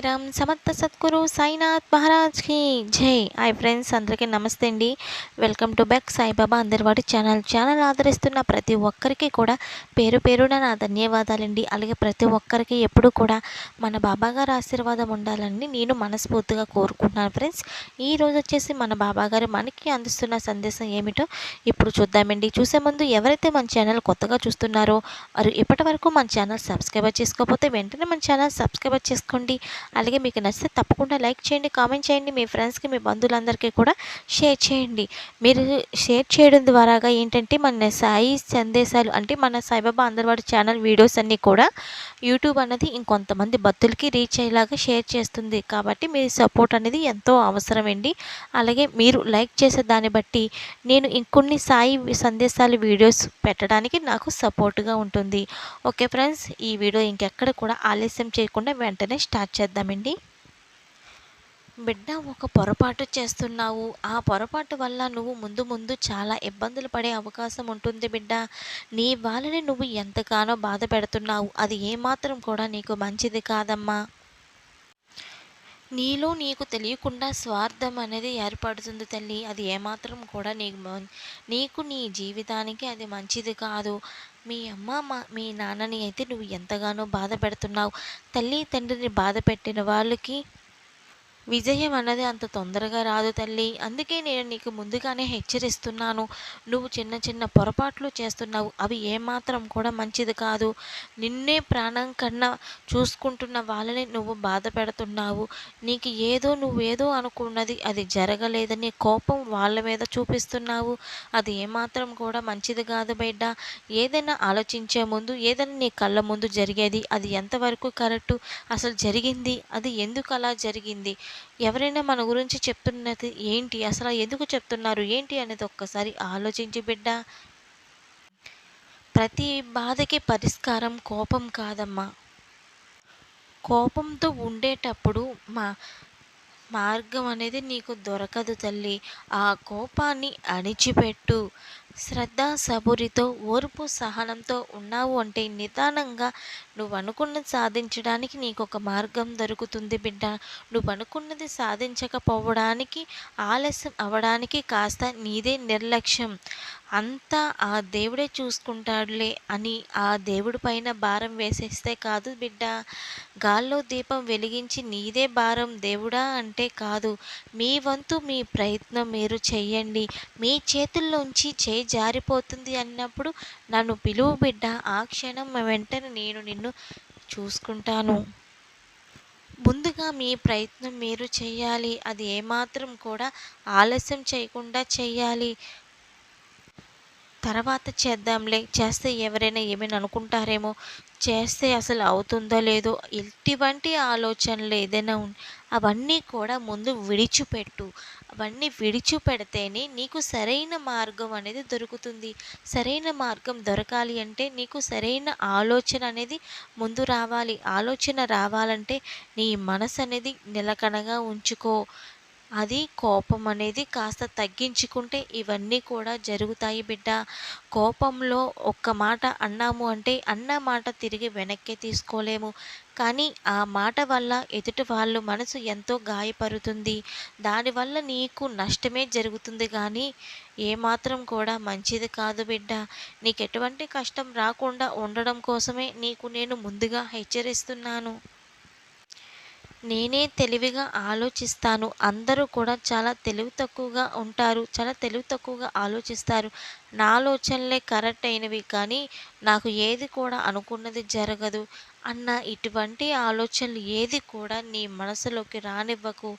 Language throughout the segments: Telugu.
సాయిరామ్ సమర్థ సద్గురు సాయినాథ్ మహారాజ్కి జై. హాయ్ ఫ్రెండ్స్ అందరికీ నమస్తే అండి. వెల్కమ్ టు బ్యాక్ సాయిబాబా అందరివాడి ఛానల్. ఛానల్ ఆదరిస్తున్న ప్రతి ఒక్కరికి కూడా పేరు పేరున నా ధన్యవాదాలండి. అలాగే ప్రతి ఒక్కరికి ఎప్పుడు కూడా మన బాబాగారి ఆశీర్వాదం ఉండాలని నేను మనస్ఫూర్తిగా కోరుకుంటున్నాను ఫ్రెండ్స్. ఈ రోజు వచ్చేసి మన బాబాగారు మనకి అందిస్తున్న సందేశం ఏమిటో ఇప్పుడు చూద్దామండి. చూసే ముందు ఎవరైతే మన ఛానల్ కొత్తగా చూస్తున్నారో వారు ఇప్పటి వరకు మన ఛానల్ సబ్స్క్రైబ్ చేసుకోకపోతే వెంటనే మన ఛానల్ సబ్స్క్రైబ్ చేసుకోండి. అలాగే మీకు నచ్చితే తప్పకుండా లైక్ చేయండి కామెంట్ చేయండి మీ ఫ్రెండ్స్కి మీ బంధువులందరికీ కూడా షేర్ చేయండి. మీరు షేర్ చేయడం ద్వారాగా ఏంటంటే మన సాయి సందేశాలు అంటే మన సాయిబాబా అందరివాడి ఛానల్ వీడియోస్ అన్నీ కూడా యూట్యూబ్ అనేది ఇంకొంతమంది భక్తులకి రీచ్ అయ్యేలాగా షేర్ చేస్తుంది. కాబట్టి మీ సపోర్ట్ అనేది ఎంతో అవసరమండి అలాగే మీరు లైక్ చేసే దాన్ని బట్టి నేను ఇంకొన్ని సాయి సందేశాలు వీడియోస్ పెట్టడానికి నాకు సపోర్ట్గా ఉంటుంది. ఓకే ఫ్రెండ్స్ ఈ వీడియో ఇంకెక్కడ కూడా ఆలస్యం చేయకుండా వెంటనే స్టార్ట్ చేద్దాం. చేద్దామండి. బిడ్డ ఒక పొరపాటు చేస్తున్నావు. ఆ పొరపాటు వల్ల నువ్వు ముందు ముందు చాలా ఇబ్బందులు పడే అవకాశం ఉంటుంది బిడ్డ. నీ వాళ్ళని నువ్వు ఎంతగానో బాధ పెడుతున్నావు. అది ఏమాత్రం కూడా నీకు మంచిది కాదమ్మా. నీలో నీకు తెలియకుండా స్వార్థం అనేది ఏర్పడుతుంది తల్లి. అది ఏమాత్రం కూడా నీకు నీకు నీ జీవితానికి అది మంచిది కాదు. మీ అమ్మ మా మీ నాన్నని అయితే నువ్వు ఎంతగానో బాధ పెడుతున్నావు. తల్లి తండ్రిని బాధ పెట్టిన వాళ్ళకి విజయం అన్నది అంత తొందరగా రాదు తల్లి. అందుకే నేను నీకు ముందుగానే హెచ్చరిస్తున్నాను. నువ్వు చిన్న చిన్న పొరపాట్లు చేస్తున్నావు. అవి ఏమాత్రం కూడా మంచిది కాదు. నిన్నే ప్రాణం కన్నా చూసుకుంటున్న వాళ్ళని నువ్వు బాధ పెడుతున్నావు. నీకు ఏదో నువ్వేదో అనుకున్నది అది జరగలేదని కోపం వాళ్ళ మీద చూపిస్తున్నావు. అది ఏమాత్రం కూడా మంచిది కాదు బిడ్డ. ఏదైనా ఆలోచించే ముందు ఏదైనా నీ కళ్ళ ముందు జరిగేది అది ఎంతవరకు కరెక్టు? అసలు జరిగింది? అది ఎందుకు అలా జరిగింది? ఎవరైనా మన గురించి చెప్తున్నది ఏంటి? అసలు ఎందుకు చెప్తున్నారు? ఏంటి అనేది ఒక్కసారి ఆలోచించి బిడ్డ. ప్రతి బాధకి పరిష్కారం కోపం కాదమ్మా. కోపంతో ఉండేటప్పుడు మా మార్గం అనేది నీకు దొరకదు తల్లి. ఆ కోపాన్ని అణిచిపెట్టు. శ్రద్ధ సబురితో ఓర్పు సహనంతో ఉన్నావు అంటే నిదానంగా నువ్వు అనుకున్నది సాధించడానికి నీకు ఒక మార్గం దొరుకుతుంది బిడ్డ. నువ్వు అనుకున్నది సాధించకపోవడానికి ఆలస్యం అవ్వడానికి కాస్త నీదే నిర్లక్ష్యం. అంతా ఆ దేవుడే చూసుకుంటాడులే అని ఆ దేవుడి పైన భారం వేసేస్తే కాదు బిడ్డ. గాల్లో దీపం వెలిగించి నీదే భారం దేవుడా అంటే కాదు. మీ వంతు మీ ప్రయత్నం మీరు చెయ్యండి మీ చేతుల్లోంచి చే జారిపోతుంది అన్నప్పుడు నన్ను పిలువు బిడ్డ ఆ క్షణం వెంటనే నేను నిన్ను చూసుకుంటాను. ముందుగా మీ ప్రయత్నం మీరు చేయాలి. అది ఏమాత్రం కూడా ఆలస్యం చేయకుండా చేయాలి. తర్వాత చేద్దాంలే చేస్తే ఎవరైనా ఏమైనా అనుకుంటారేమో చేస్తే అసలు అవుతుందో లేదో ఇటువంటి ఆలోచనలు ఏదైనా ఉన్ అవన్నీ కూడా ముందు విడిచిపెట్టు. అవన్నీ విడిచిపెడితేనే నీకు సరైన మార్గం అనేది దొరుకుతుంది. సరైన మార్గం దొరకాలి అంటే నీకు సరైన ఆలోచన అనేది ముందు రావాలి. ఆలోచన రావాలంటే నీ మనసు అనేది నిలకడగా ఉంచుకో. అది కోపం అనేది కాస్త తగ్గించుకుంటే ఇవన్నీ కూడా జరుగుతాయి బిడ్డ. కోపంలో ఒక్క మాట అన్నాము అంటే అన్న మాట తిరిగి వెనక్కి తీసుకోలేము. కానీ ఆ మాట వల్ల ఎదుటి వాళ్ళు మనసు ఎంతో గాయపడుతుంది దానివల్ల నీకు నష్టమే జరుగుతుంది కానీ ఏమాత్రం కూడా మంచిది కాదు బిడ్డ. నీకు ఎటువంటి కష్టం రాకుండా ఉండడం కోసమే నీకు నేను ముందుగా హెచ్చరిస్తున్నాను. నేనే తెలివిగా ఆలోచిస్తాను. అందరూ కూడా చాలా తెలివి తక్కువగా ఉంటారు. చాలా తెలివి తక్కువగా ఆలోచిస్తారు. నా ఆలోచనలే కరెక్ట్ అయినవి కానీ నాకు ఏది కూడా అనుకున్నది జరగదు అన్న ఇటువంటి ఆలోచనలు ఏది కూడా నీ మనసులోకి రానివ్వకు.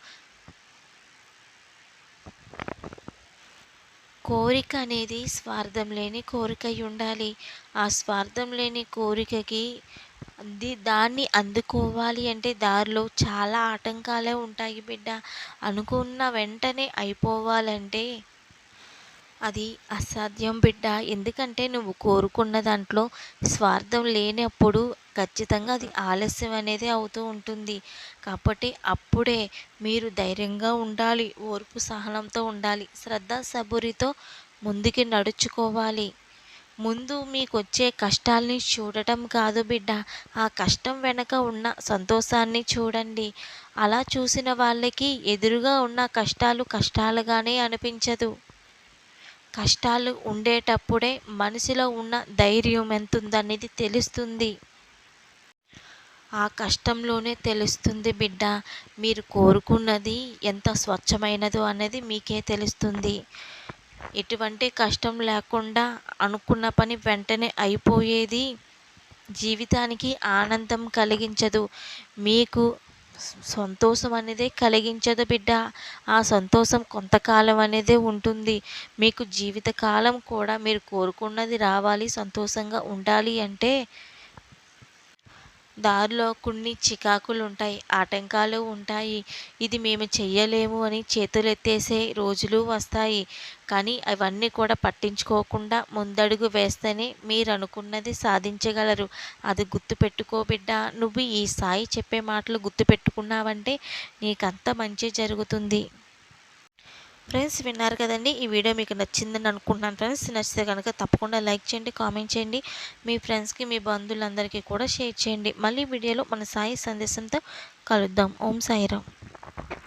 కోరిక అనేది స్వార్థం లేని కోరిక ఉండాలి. ఆ స్వార్థం లేని కోరికకి అది దాన్ని అందుకోవాలి అంటే దారిలో చాలా ఆటంకాలే ఉంటాయి బిడ్డ. అనుకున్న వెంటనే అయిపోవాలంటే అది అసాధ్యం బిడ్డ. ఎందుకంటే నువ్వు కోరుకున్న దాంట్లో స్వార్థం లేనప్పుడు ఖచ్చితంగా అది ఆలస్యం అనేది అవుతూ ఉంటుంది. కాబట్టి అప్పుడే మీరు ధైర్యంగా ఉండాలి ఓర్పు సహనంతో ఉండాలి శ్రద్ధ సబురితో ముందుకి నడుచుకోవాలి. ముందు మీకు వచ్చే కష్టాల్ని చూడటం కాదు బిడ్డ. ఆ కష్టం వెనక ఉన్న సంతోషాన్ని చూడండి. అలా చూసిన వాళ్ళకి ఎదురుగా ఉన్న కష్టాలు కష్టాలుగానే అనిపించదు. కష్టాలు ఉండేటప్పుడే మనసులో ఉన్న ధైర్యం ఎంత ఉందనేది తెలుస్తుంది. ఆ కష్టంలోనే తెలుస్తుంది బిడ్డ. మీరు కోరుకున్నది ఎంత స్వచ్ఛమైనదో అనేది మీకే తెలుస్తుంది. ఎటువంటి కష్టం లేకుండా అనుకున్న పని వెంటనే అయిపోయేది జీవితానికి ఆనందం కలిగించదు. మీకు సంతోషం అనేది కలిగించదు బిడ్డ. ఆ సంతోషం కొంతకాలం అనేదే ఉంటుంది. మీకు జీవితకాలం కూడా మీరు కోరుకున్నది రావాలి సంతోషంగా ఉండాలి అంటే దారిలో కొన్ని చికాకులు ఉంటాయి ఆటంకాలు ఉంటాయి. ఇది మేము చెయ్యలేము అని చేతులు ఎత్తేసే రోజులు వస్తాయి. కానీ అవన్నీ కూడా పట్టించుకోకుండా ముందడుగు వేస్తేనే మీరు అనుకున్నది సాధించగలరు. అది గుర్తుపెట్టుకో బిడ్డ నువ్వు ఈ సాయి చెప్పే మాటలు గుర్తుపెట్టుకున్నావంటే నీకంత మంచి జరుగుతుంది. ఫ్రెండ్స్ విన్నారు కదండి ఈ వీడియో మీకు నచ్చిందని అనుకుంటున్నాను ఫ్రెండ్స్. నచ్చితే కనుక తప్పకుండా లైక్ చేయండి కామెంట్ చేయండి. మీ ఫ్రెండ్స్కి మీ బంధువులందరికీ కూడా షేర్ చేయండి. మళ్ళీ వీడియోలో మన సాయి సందేశంతో కలుద్దాం. ఓం సాయిరామ్.